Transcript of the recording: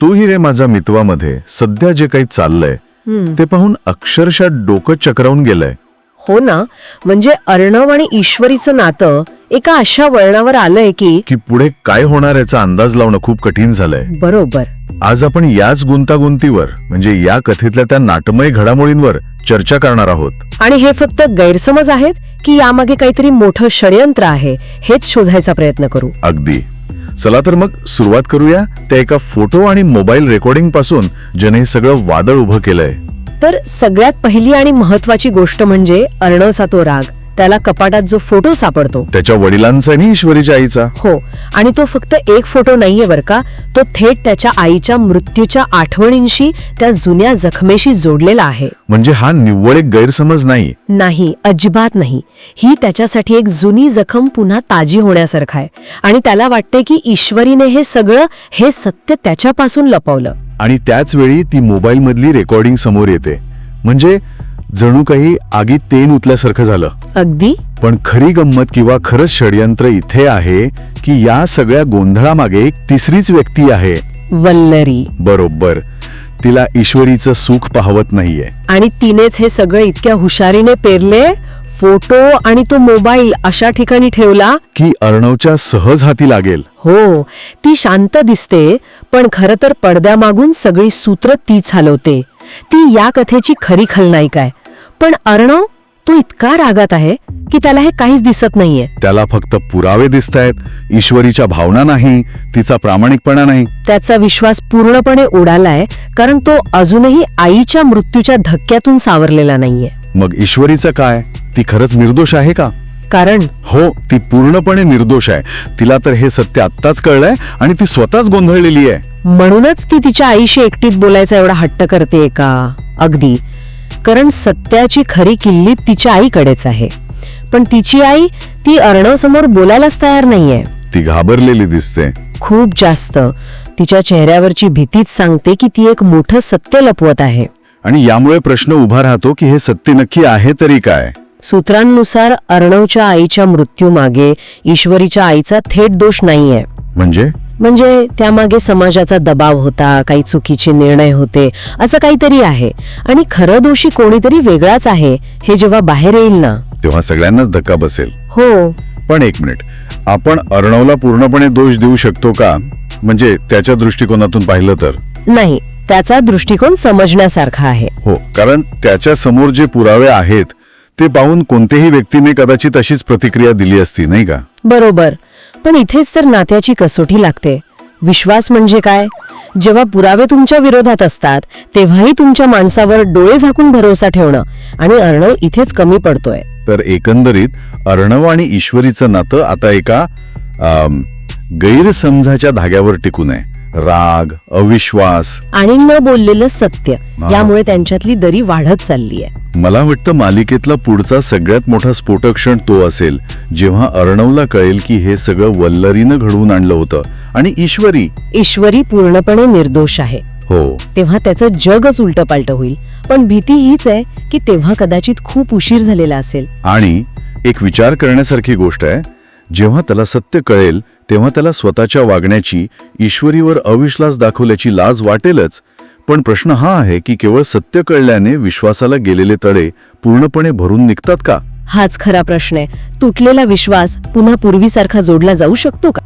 तूही रे माझा मितवामध्ये सध्या जे काही चाललंय हं. ते पाहून अक्षरशः डोकं चक्रावून गेलंय. हो ना? म्हणजे अर्णव आणि ईश्वरीचं नातं एका अशा वळणावर आलंय की की पुढे काय होणार याचा अंदाज लावणं खूप कठीण झालंय. बरोबर. आज आपण याच गुंतागुंतीवर म्हणजे या कथेतल्या त्या नाटमय घडामोडींवर चर्चा करणार आहोत. आणि हे फक्त गैरसमज आहेत की यामागे काहीतरी मोठं षडयंत्र आहे हेच शोधायचा प्रयत्न करू? अगदी. चला तर मग सुरुवात करूया त्या एका फोटो आणि मोबाईल रेकॉर्डिंगपासून ज्याने हे सगळं वादळ उभं केलंय. तर सगळ्यात पहिली आणि महत्वाची गोष्ट म्हणजे अर्णवचा तो राग त्याला कपाटात जो फोटो सापडतो. त्याच्या वडिलांचा आणि ईश्वरीच्या आईचा. हो आणि तो फक्त एक फोटो नाहीये बर का तो थेट त्याच्या आईच्या मृत्यूच्या आठवणींशी त्या जुन्या जखमेशी जोडलेला आहे. म्हणजे हा निव्वळ एक गैरसमज नाही. नाही अजिबात नाही. ही त्याच्यासाठी एक जुनी जखम पुन्हा ताजी होण्यासारखं आहे. आणि त्याला वाटतंय की ईश्वरीने हे सगळं हे सत्य त्याच्यापासून लपवलं. आणि त्याच वेळी ती मोबाईल मधली रेकॉर्डिंग समोर येते. म्हणजे जणू काही आगीत तेन उतल्यासारखं झालं. अगदी? पण खरी गंमत किंवा खरंच षडयंत्र इथे आहे की या सगळ्या गोंधळामागे एक तिसरीच व्यक्ती आहे. वल्लरी. बरोबर. तिला ईश्वरीचं सुख पाहवत नाहीये. आणि तिनेच हे सगळं इतक्या हुशारीने पेरले? फोटो आणि तो मोबाईल अशा ठिकाणी ठेवला? की अर्णवच्या सहज हाती लागेल. हो ती शांत दिसते पण खरं तर पडद्यामागून सगळी सूत्र तीच हलवते. ती या कथेची खरी खलनायिका आहे. पण अर्णव तो इतका रागात आहे की त्याला हे काहीच दिसत नाहीये. त्याला फक्त पुरावे दिसतायत. ईश्वरीच्या भावना नाही तिचा प्रामाणिकपणा नाही. त्याचा विश्वास पूर्णपणे उडालाय कारण तो अजूनही आईच्या मृत्यूच्या धक्क्यातून सावरलेला नाहीये. मग ईश्वरीचं काय? ती खरंच निर्दोष आहे का? कारण? हो ती पूर्णपणे निर्दोष आहे. तिला तर हे सत्य आत्ताच कळलंय आणि ती स्वतःच गोंधळलेली आहे. म्हणूनच ती तिच्या आईशी एकटीत बोलायचा एवढा हट्ट करते का? अगदी. कारण सत्याची खरी किल्ली तिच्या आईकडेच आहे. पण तिची आई ती अर्णव समोर बोलायलाच तयार नाहीये. ती घाबरलेली दिसते. खूप जास्त. तिच्या चेहऱ्यावरची भीतीच सांगते की ती एक मोठं सत्य लपवत आहे. आणि यामुळे प्रश्न उभा राहतो की हे सत्य नक्की आहे तरी काय? सूत्रांनुसार अर्णवच्या आईच्या मृत्यूमागे ईश्वरीच्या आईचा थेट दोष नाहीये. म्हणजे? म्हणजे त्यामागे समाजाचा दबाव होता काही चुकीचे निर्णय होते असं काहीतरी आहे. आणि खरं दोषी कोणीतरी वेगळाच आहे हे जेव्हा बाहेर येईल ना. तेव्हा सगळ्यांनाच धक्का बसेल. हो. पण एक मिनिट. आपण अर्णवला पूर्णपणे दोष देऊ शकतो का? म्हणजे त्याच्या दृष्टिकोनातून पाहिलं तर? नाही त्याचा दृष्टिकोन समजण्यासारखा आहे. हो कारण त्याच्यासमोर जे पुरावे आहेत ते पाहून कोणत्याही व्यक्तीने कदाचित अशीच प्रतिक्रिया दिली असती नाही का? बरोबर. पण इथेच तर नात्याची कसोटी लागते. विश्वास म्हणजे काय? जेव्हा पुरावे तुमच्या विरोधात असतात तेव्हाही तुमच्या माणसावर डोळे झाकून भरोसा ठेवणं आणि अर्णव इथेच कमी पडतोय. तर एकंदरीत अर्णव आणि ईश्वरीचं नातं आता एका अम, गैरसमजाच्या धाग्यावर टिकून आहे राग अविश्वास. आणि न बोललेलं सत्य. यामुळे त्यांच्यातली दरी वाढत चालली आहे मला वाटतं मालिकेतला पुढचा सगळ्यात मोठा स्फोटक क्षण तो असेल जेव्हा अर्णवला कळेल की हे सगळं वल्लरीनं घडवून आणलं होतं. आणि ईश्वरी. ईश्वरी पूर्णपणे निर्दोष आहे. हो. तेव्हा त्याचं जगच उलट पालट होईल. पण भीती हीच आहे की तेव्हा कदाचित खूप उशीर झालेला असेल. आणि एक विचार करण्यासारखी गोष्ट आहे जेव्हा त्याला सत्य कळेल तेव्हा त्याला स्वतःच्या वागण्याची ईश्वरीवर अविश्वास दाखवल्याची लाज वाटेलच. पण प्रश्न हा आहे की केवळ सत्य कळल्याने विश्वासाला गेलेले तडे पूर्णपणे भरून निघतात का? हाच खरा प्रश्न आहे. तुटलेला विश्वास पुन्हा पूर्वीसारखा जोडला जाऊ शकतो का?